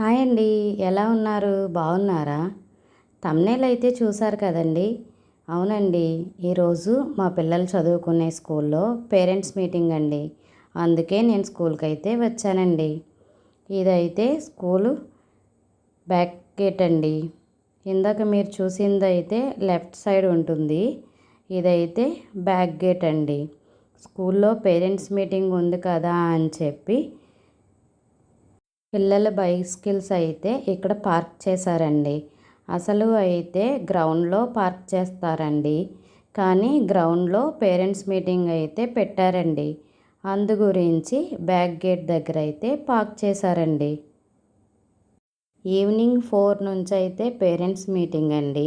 Hi అండి ఎలా ఉన్నారు? బాగున్నారా? తమ్నేల్ అయితే చూశారు కదండి. అవునండి ఈరోజు మా పిల్లలు చదువుకునే స్కూల్లో పేరెంట్స్ మీటింగ్ అండి. అందుకే నేను స్కూల్కి అయితే వచ్చానండి. ఇదైతే స్కూలు బ్యాక్ గేట్ అండి. ఇందాక మీరు చూసింది అయితే లెఫ్ట్ సైడ్ ఉంటుంది. ఇదైతే బ్యాక్ గేట్ అండి. స్కూల్లో పేరెంట్స్ మీటింగ్ ఉంది కదా అని చెప్పి పిల్లల బైస్కిల్స్ అయితే ఇక్కడ పార్క్ చేశారండి. అసలు అయితే గ్రౌండ్లో పార్క్ చేస్తారండి. కానీ గ్రౌండ్లో పేరెంట్స్ మీటింగ్ అయితే పెట్టారండి. అందు గురించి బ్యాక్ గేట్ దగ్గర అయితే పార్క్ చేశారండి. ఈవినింగ్ ఫోర్ నుంచి అయితే పేరెంట్స్ మీటింగ్ అండి.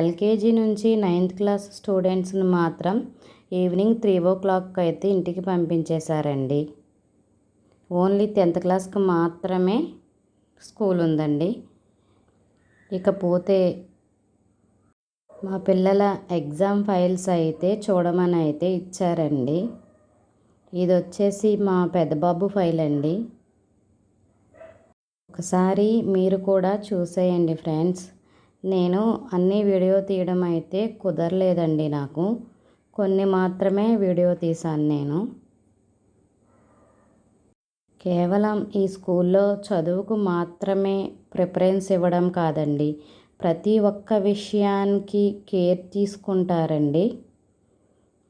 ఎల్కేజీ నుంచి నైన్త్ క్లాస్ స్టూడెంట్స్ని మాత్రం ఈవినింగ్ త్రీ ఓ క్లాక్ అయితే ఇంటికి పంపించేశారండి. ఓన్లీ టెన్త్ క్లాస్కి మాత్రమే స్కూల్ ఉందండి. ఇకపోతే మా పిల్లల ఎగ్జామ్ ఫైల్స్ అయితే చూడమని అయితే ఇచ్చారండి. ఇది వచ్చేసి మా పెద్దబాబు ఫైల్ అండి. ఒకసారి మీరు కూడా చూసేయండి ఫ్రెండ్స్. నేను అన్ని వీడియో తీయడం అయితే కుదరలేదండి నాకు. కొన్ని మాత్రమే వీడియో తీశాను నేను. కేవలం ఈ స్కూల్లో చదువుకు మాత్రమే ప్రిఫరెన్స్ ఇవ్వడం కాదండి. ప్రతి ఒక్క విషయానికి కేర్ తీసుకుంటారండి.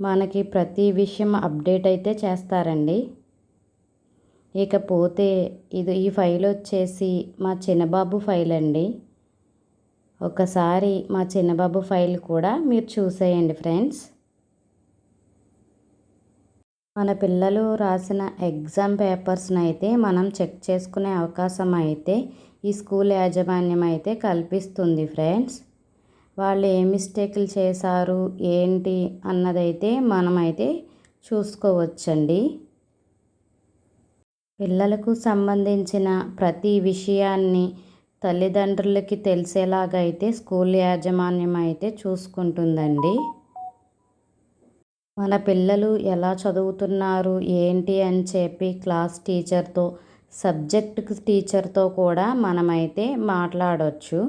మనకి ప్రతి విషయం అప్డేట్ అయితే చేస్తారండి. ఇకపోతే ఇది ఈ ఫైల్ వచ్చేసి మా చిన్నబాబు ఫైల్ అండి ఒకసారి మా చిన్నబాబు ఫైల్ కూడా మీరు చూసేయండి ఫ్రెండ్స్. మన పిల్లలు రాసిన ఎగ్జామ్ పేపర్స్ని అయితే మనం చెక్ చేసుకునే అవకాశం అయితే ఈ స్కూల్ యాజమాన్యం అయితే కల్పిస్తుంది ఫ్రెండ్స్. వాళ్ళు ఏ మిస్టేక్లు చేశారు ఏంటి అన్నదైతే మనమైతే చూసుకోవచ్చండి. పిల్లలకు సంబంధించిన ప్రతి విషయాన్ని తల్లిదండ్రులకి తెలిసేలాగా అయితే స్కూల్ యాజమాన్యం అయితే చూసుకుంటుందండి. మన పిల్లలు ఎలా చదువుతున్నారు ఏంటి అని చెప్పి క్లాస్ టీచర్తో సబ్జెక్ట్ టీచర్తో కూడా మనమైతే మాట్లాడవచ్చు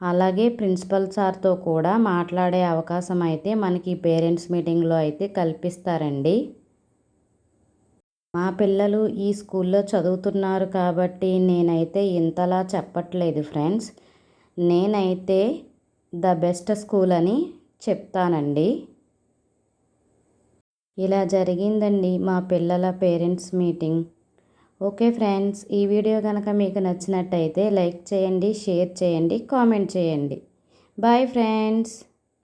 అలాగే ప్రిన్సిపల్ సార్తో కూడా మాట్లాడే అవకాశం అయితే మనకి పేరెంట్స్ మీటింగ్లో అయితే కల్పిస్తారండి. మా పిల్లలు ఈ స్కూల్లో చదువుతున్నారు కాబట్టి నేనైతే ఇంతలా చెప్పట్లేదు ఫ్రెండ్స్. నేనైతే ద బెస్ట్ స్కూల్ అని చెప్తానండి. ఇలా జరిగిందండి మా పిల్లల పేరెంట్స్ మీటింగ్. ఓకే ఫ్రెండ్స్ ఈ వీడియో కనుక మీకు నచ్చినట్టయితే లైక్ చేయండి షేర్ చేయండి కామెంట్ చేయండి. Bye friends.